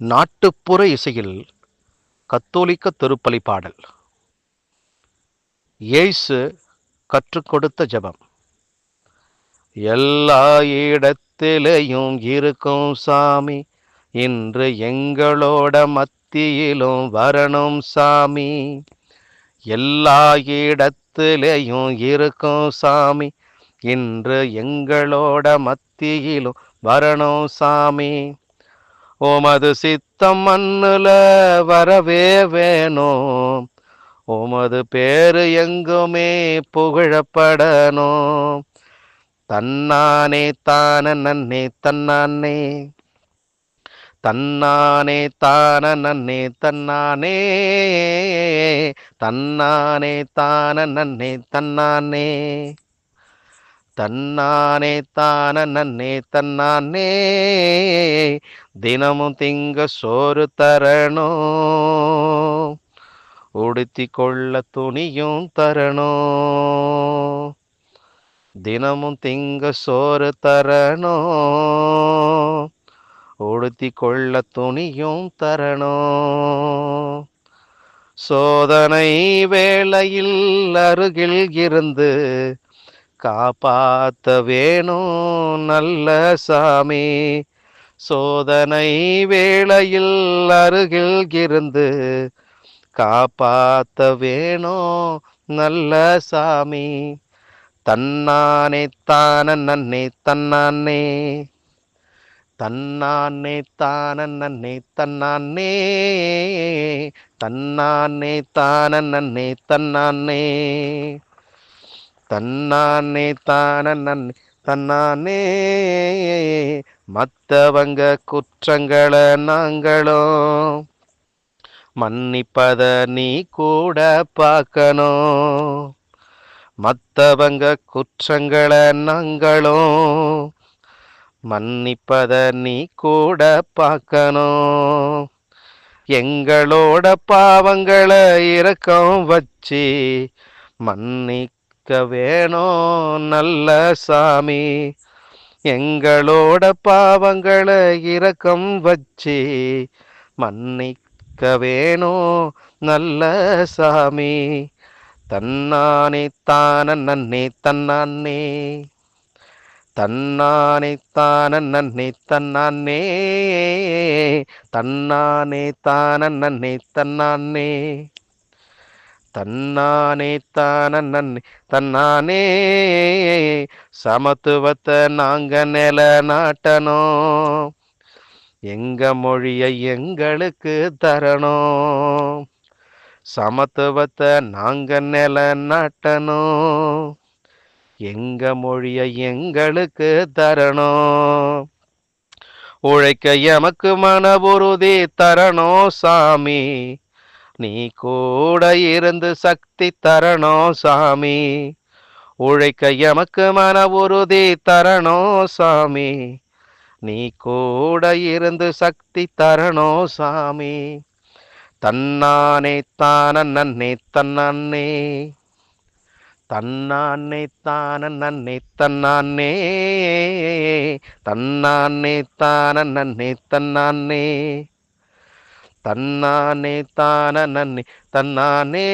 நாட்டுப்புற இசையில் கத்தோலிக்க திருப்பலி பாடல். ஏசு கற்றுக் கொடுத்த ஜெபம். எல்லா இடத்திலேயும் இருக்கும் சாமி இன்று எங்களோட மத்தியிலும் வரணும் சாமி. எல்லா இடத்திலேயும் இருக்கும் சாமி இன்று எங்களோட மத்தியிலும் வரணும் சாமி. உமது சித்தம் மண்ணுல வரவே வேணும் உமது பேரு எங்குமே புகழப்படணும் தன்னானே தான நன்னே தன்னானே. தன்னானே தான நன்னே தன்னானே. தன்னானே தான நன்னே தன்னானே. தன்னானே தான நன்னே தன்னானே. தினமும் திங்க சோறு தரணும். உடுத்தி கொள்ள துணியும் தரணும். தினமும் திங்க சோறு தரணும். உடுத்தி கொள்ள துணியும் தரணும். சோதனை வேளையில் அருகில் இருந்து காப்பாத்த வேணும் நல்ல சாமி. சோதனை வேளையில் அருகில் இருந்து காப்பாத்த வேணும் நல்ல சாமி. தன்னானே தான நன்னே தன்னானே. தன்னானே தான நன்னே தன்னானே. தன்னானே தான நன்னே தன்னானே. தன்னானே தான நன் தன்னானே மற்றவங்க குற்றங்களை நாங்களும் மன்னிப்பத நீ கூட பார்க்கணும். மற்றவங்க குற்றங்களை நாங்களும் மன்னிப்பத நீ கூட பார்க்கணும். எங்களோட பாவங்களை இறக்கம் வச்சு மன்னி இருக்க வேணும் நல்ல சாமி. எங்களோட பாவங்களை இரக்கம் வச்சு மன்னிக்க வேணும் நல்ல சாமி. தன்னானே தான நன்னே தன்னானே தன்னானே தான நன்னே தன்னானே தன்னானே தான நன்னே தன்னானே தன்னானே தானன் தன்னானே சமத்துவத்தை நாங்க நில நாட்டணும் எங்க மொழியை எங்களுக்கு தரணும். சமத்துவத்தை நாங்க நில நாட்டணும் எங்க மொழியை எங்களுக்கு தரணும். உழைக்க எமக்கு மன உறுதி தரணும் சாமி. நீ கூட இருந்து சக்தி தரணும் சாமி. உழைக்க எமக்கு மன உறுதி தரணும் சாமி. நீ கூட இருந்து சக்தி தரணும் சாமி. தன்னானே தான நன்னே தன்னே தன்னானே தான நன்னே தன்னானே தன்னானே தான நன்னே தன்னானே. தன்னானே தான நன்னி தன்னானே.